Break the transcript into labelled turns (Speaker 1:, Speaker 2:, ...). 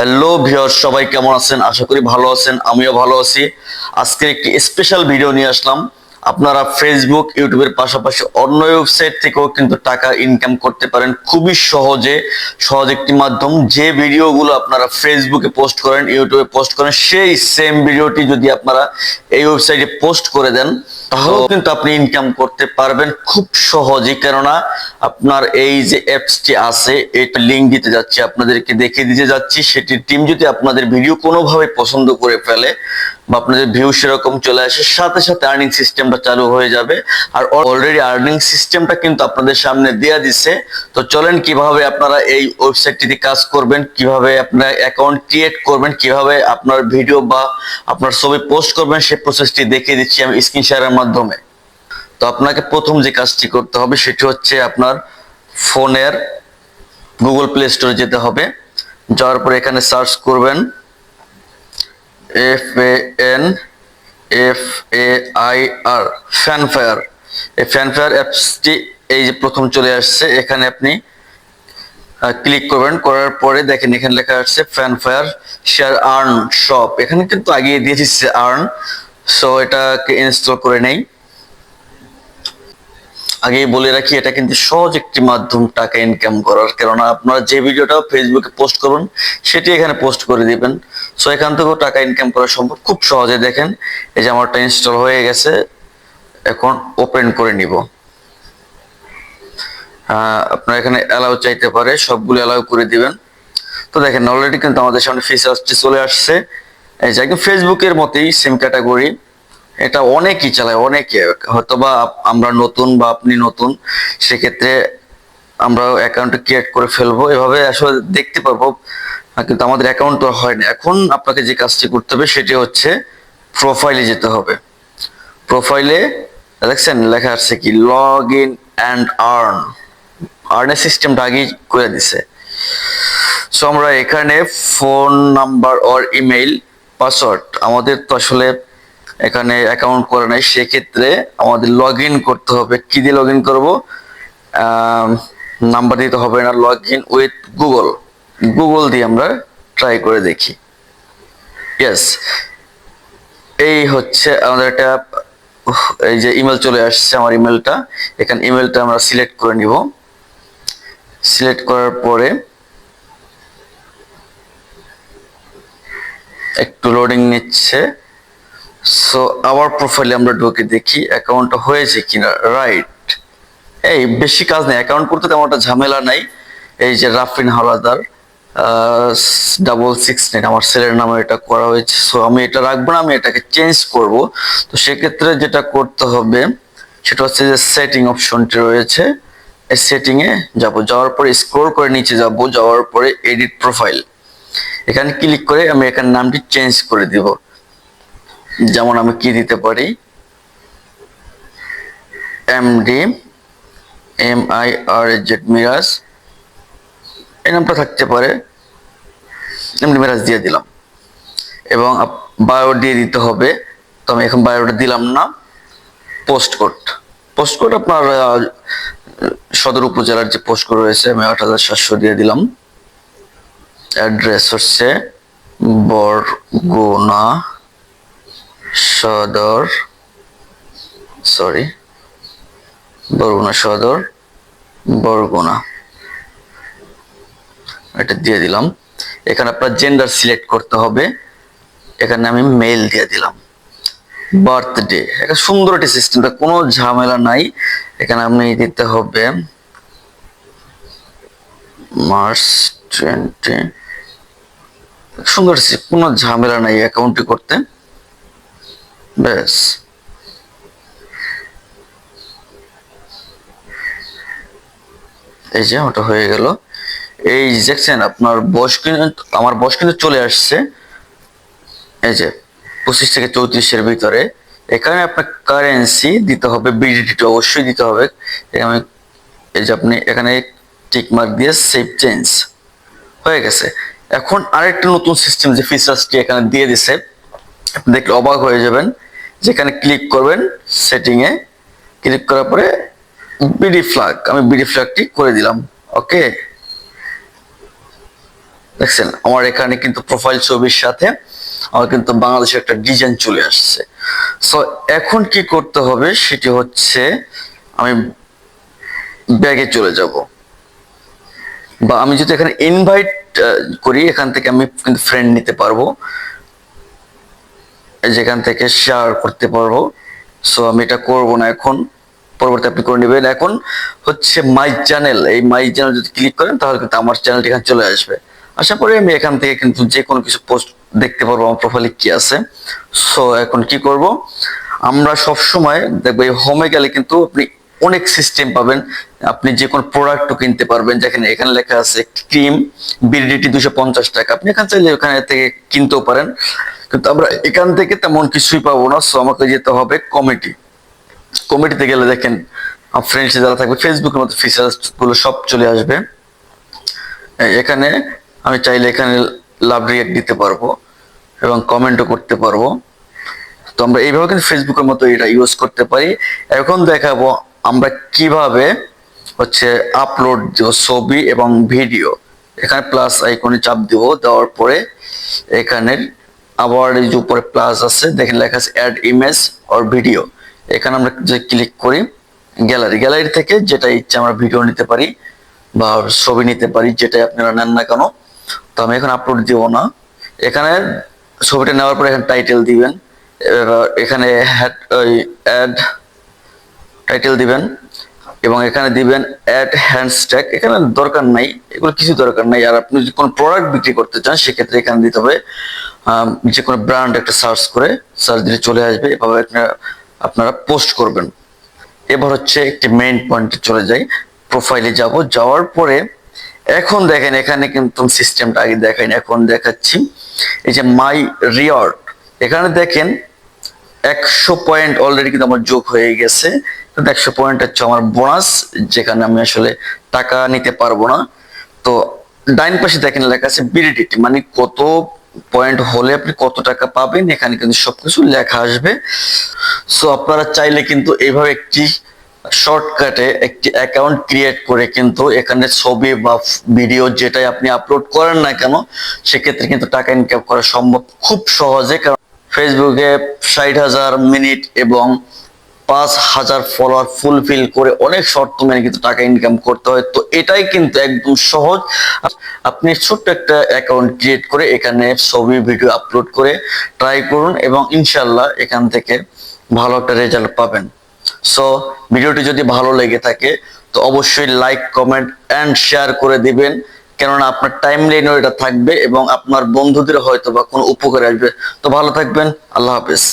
Speaker 1: Hello viewer সবাই কেমন আছেন? আশা করি ভালো আছেন, আমিও ভালো আছি। আজকে একটি স্পেশাল ভিডিও নিয়ে আসলাম। আপনারা ফেসবুক ইউটিউবের পাশাপাশি অন্য ওয়েবসাইট থেকেও কিন্তু টাকা ইনকাম করতে পারেন। খুবই সহজে সহজ একটি মাধ্যম। যে ভিডিওগুলো আপনারা ফেসবুকে পোস্ট করেন ইউটিউবে পোস্ট করেন সেই সেম ভিডিওটি যদি আপনারা এই ওয়েবসাইটে পোস্ট করে দেন তাহলেও কিন্তু আপনি ইনকাম করতে পারবেন খুব সহজেই। কেননা আপনার এই যে অ্যাপসটি আছে এটা লিঙ্ক দিতে যাচ্ছি আপনাদেরকে দেখিয়ে দিতে যাচ্ছি। সেটির টিম যদি আপনাদের ভিডিও কোনোভাবে পছন্দ করে ফেলে বা আপনাদের ভিউ সেরকম চলে আসে, সাথে সাথে আর্নিং সিস্টেমটা চালু হয়ে যাবে। আর অলরেডি আর্নিং সিস্টেমটা কিন্তু আপনাদের সামনে দেয়া দিছে। তো চলেন কীভাবে আপনারা এই ওয়েবসাইটটিতে কাজ করবেন, কীভাবে আপনার অ্যাকাউন্ট ক্রিয়েট করবেন, কীভাবে আপনার ভিডিও বা আপনার ছবি পোস্ট করবেন, সেই প্রসেসটি দেখিয়ে দিচ্ছি আমি স্ক্রিন শেয়ারের মাধ্যমে। তো আপনাকে প্রথম যে কাজটি করতে হবে, সেটি হচ্ছে আপনার ফোনের গুগল প্লে স্টোরে যেতে হবে। যাওয়ার পরে এখানে সার্চ করবেন। F A N F A I R fanfair এই ফ্যানফায়ার অ্যাপসটি এই যে প্রথম চলে আসছে, এখানে আপনি ক্লিক করবেন, করার পরে দেখেন এখানে লেখা আসছে ফ্যানফায়ার শেয়ার আর্ন শপ এখানে কিন্তু আগে দিয়েছি আর্ন সো এটাকে ইনস্টল করে নেই। আগেই বলে রাখি, এটা কিন্তু সহজ একটি মাধ্যম টাকা ইনকাম করার। কেননা আপনারা যে ভিডিওটা ফেসবুকে পোস্ট করুন, সেটি এখানে পোস্ট করে দিবেন। সো এখান থেকেও টাকা ইনকাম করা সম্ভব। খুব সহজে দেখেন, এই যে আমারটা ইনস্টল হয়ে গেছে, এখন ওপেন করে নিব। আপনার এখানে অ্যালাউ চাইতে পারে, সবগুলো অ্যালাউ করে দিবেন। তো দেখেন অলরেডি কিন্তু আমাদের সামনে ফিচার্সটি চলে আসছে। এই যে একদম ফেসবুকের মতোই সেম ক্যাটাগরি এটা অনেকই চালায়, অনেকে। হয়তো বা আমরা নতুন বা আপনি নতুন, সেক্ষেত্রে আমরা অ্যাকাউন্ট ক্রিয়েট করে ফেলব। এভাবে আসলে দেখতে পারব কিন্তু আমাদের অ্যাকাউন্ট তো হয় না। এখন আপনাকে যে কাজটি করতে হবে, সেটি হচ্ছে প্রোফাইলে যেতে হবে। প্রোফাইলে দেখছেন, লেখা আছে কি লগ ইন অ্যান্ড আর্ন আর্নের সিস্টেমটা আগেই করে দিছে। সো আমরা এখানে phone number or email password আমাদের তো আসলে এখানে অ্যাকাউন্ট করে নাই, সেক্ষেত্রে আমাদের লগ করতে হবে। কি দিয়ে লগ ইন করব নাম্বার দিতে হবে না log in with Google Google দিয়ে আমরা ট্রাই করে দেখি। ইয়েস এই হচ্ছে আমাদের একটা এই যে ইমেল চলে আসছে আমার ইমেলটা এখানে ইমেলটা আমরা সিলেক্ট করে নিব। সিলেক্ট করার পরে একটু লোডিং নিচ্ছে। সো আবার প্রোফাইলে আমরা ঢুকে দেখি অ্যাকাউন্টটা হয়েছে কিনা রাইট এই, বেশি কাজ নেই অ্যাকাউন্ট করতে তেমন একটা ঝামেলা নাই। এই যে রাফিন হাওলাদার ডাবল সিক্স নাইন আমার ছেলের নামে এটা করা হয়েছে। সো আমি এটা রাখব না, আমি এটাকে চেঞ্জ করব। তো সেক্ষেত্রে যেটা করতে হবে, সেটা হচ্ছে যে সেটিং অপশনটি রয়েছে। এই সেটিং এ যাব, যাওয়ার পরে স্ক্রল করে নিচে যাব, যাওয়ার পরে এডিট প্রোফাইল এখানে ক্লিক করে আমি এখানে নামটি চেঞ্জ করে দিব। যেমন আমি কি দিতে পারি? MD M I R Z Miraj এই নামটা থাকতে পারে। এমডি মিরাজ দিয়ে দিলাম। এবং বায়ো দিয়ে দিতে হবে। তো আমি এখন বায়োটা দিলাম না। পোস্ট কোড পোস্ট কোড আপনার সদর উপজেলার যে পোস্ট কোড রয়েছে, আমি আট হাজার সাতশো দিয়ে দিলাম। অ্যাড্রেস হচ্ছে বরগুনা সদর সরি বরগুনা সদর, বরগুনা। এটা দিয়ে দিলাম। এখানে আপনার জেন্ডার সিলেক্ট করতে হবে। এখানে আমি মেল দিয়ে দিলাম। বার্থডে একটা সুন্দর একটি সিস্টেমটা কোনো ঝামেলা নাই। এখানে আপনি দিতে হবে মার্চ টোয়েন্টি সুন্দর কোনো ঝামেলা নাই অ্যাকাউন্টে করতে। ব্যাস এই যে ওটা হয়ে গেল। এই দেখছেন, আপনার বয়স কিন্তু, আমার বয়স কিন্তু চলে আসছে। এই যে পঁচিশ থেকে চৌত্রিশের ভিতরে। এখানে আপনার কারেন্সি দিতে হবে বিডিটি অবশ্যই দিতে হবে। আমি, এই যে আপনি এখানে টিক মার্ক দিয়ে সেভ চেঞ্জ হয়ে গেছে। এখন আরেকটা নতুন সিস্টেম যে ফিচার্সটি এখানে দিয়ে দিছে, আপনি দেখলে অবাক হয়ে যাবেন। যেখানে ক্লিক করবেন সেটিং এ ক্লিক করার পরে বিডি ফ্ল্যাগ আমি বিডি ফ্ল্যাগটি করে দিলাম ওকে দেখছেন, আমার এখানে কিন্তু প্রোফাইল ছবির সাথে আমার কিন্তু বাংলাদেশের একটা ডিজাইন চলে আসছে। সো এখন কি করতে হবে সেটি হচ্ছে আমি ব্যাগে চলে যাব। বা আমি যদি এখানে ইনভাইট করি, এখান থেকে আমি কিন্তু ফ্রেন্ড নিতে পারব। যেখান থেকে শেয়ার করতে পারব। সো আমি এটা করব না এখন। পরবর্তী আপনি করে নেবেন। এখন হচ্ছে মাই চ্যানেল এই মাই চ্যানেল যদি ক্লিক করেন, তাহলে কিন্তু আমার চ্যানেলটি এখানে চলে আসবে। আশা করি আমি এখান থেকে কিন্তু যে কোনো কিছু পোস্ট দেখতে পারব, আমার প্রোফাইলে কি আছে। সো এখন কি করব? আমরা সব সময় দেখব, এই হোমে গেলে কিন্তু আপনি অনেক সিস্টেম পাবেন। আপনি যে কোনো প্রোডাক্টও কিনতে পারবেন। যেখানে, এখানে লেখা আছে ক্রিম বিডিটি দুশো পঞ্চাশ টাকা। আপনি এখান চাইলে ওখানে থেকে কিনতেও পারেন। কিন্তু আমরা এখান থেকে তেমন কিছুই পাবো না সো আমাকে যেতে হবে কমিটি কমিটিতে গেলে দেখেন ফ্রেন্ডস যারা থাকবে ফেসবুকের মতো ফিচার্সগুলো সব চলে আসবে। এখানে আমি চাইলে এখানে লাভ রিয়াক্ট দিতে পারব এবং কমেন্টও করতে পারব। তো আমরা এইভাবে কিন্তু ফেসবুকের মতো এটা ইউজ করতে পারি। এখন দেখাবো আমরা কীভাবে হচ্ছে আপলোড দিব ছবি এবং ভিডিও এখানে প্লাস আইকনে চাপ দিব, দেওয়ার পরে এখানে আবার এই যে উপরে প্লাস আছে, দেখেন লেখা আছে অ্যাড ইমেজ অর ভিডিও এখানে আমরা যে ক্লিক করি গ্যালারি গ্যালারি থেকে যেটা ইচ্ছে আমরা ভিডিও নিতে পারি বা ছবি নিতে পারি, যেটাই আপনারা নেন না কেন, তো আমি এখন আপলোড দিব না। এখানে ছবিটা নেওয়ার পরে এখানে টাইটেল দিবেন এখানে হ্যাড ওই অ্যাড টাইটেল দিবেন, এবং এখানে দিবেন অ্যাড হ্যান্ডস্ট্যাগ এখানে দরকার নাই, এগুলো কিছু দরকার নাই। আর আপনি যদি কোনো প্রোডাক্ট বিক্রি করতে চান, সেক্ষেত্রে এখানে দিতে হবে যে কোনো ব্র্যান্ড একটা সার্চ করে সার্চ দিলে চলে আসবে, এভাবে আপনারা পোস্ট করবেন। এবার হচ্ছে একটি মেইন পয়েন্টে চলে যাই প্রোফাইলে যাব। যাওয়ার পরে, এখন দেখেন, এখানে কিন্তু সিস্টেমটা আগে দেখাইনি এখন দেখাচ্ছি। এই যে মাই রিওয়ার্ড এখানে দেখেন, একশো পয়েন্ট অলরেডি কিন্তু আমার যোগ হয়ে গেছে। একশো পয়েন্ট হচ্ছে আমার বোনাস যেখানে আমি আসলে টাকা নিতে পারব না। তো ডাইন পাশে দেখেন লেখা আছে বিডিটি মানে কত পয়েন্ট হলে আপনি কত টাকা পাবেন, এখানে কিন্তু সবকিছু লেখা আসবে। সো আপনারা চাইলে কিন্তু এইভাবে একটি শর্টকাটে একটি অ্যাকাউন্ট ক্রিয়েট করে কিন্তু এখানে ছবি বা ভিডিও যেটাই আপনি আপলোড করেন না কেন, সেক্ষেত্রে কিন্তু টাকা ইনকাম করা সম্ভব খুব সহজে। কারণ ফেসবুকে ষাট হাজার মিনিট এবং পাঁচ হাজার ফলোয়ার ফুলফিল করে অনেক শর্ত মেনে কিন্তু টাকা ইনকাম করতে হয়। তো এটাই কিন্তু একদম সহজ। আপনি ছোট্ট একটা অ্যাকাউন্ট ক্রিয়েট করে এখানে ছবি ভিডিও আপলোড করে ট্রাই করুন এবং ইনশাল্লাহ এখান থেকে ভালো একটা রেজাল্ট পাবেন। সো ভিডিওটি যদি ভালো লেগে থাকে, তো অবশ্যই লাইক কমেন্ট অ্যান্ড শেয়ার করে দিবেন। কেননা আপনার টাইম লাইনও এটা থাকবে এবং আপনার বন্ধুদের হয়তো বা কোনো উপকার আসবে। তো ভালো থাকবেন। আল্লাহ হাফেজ।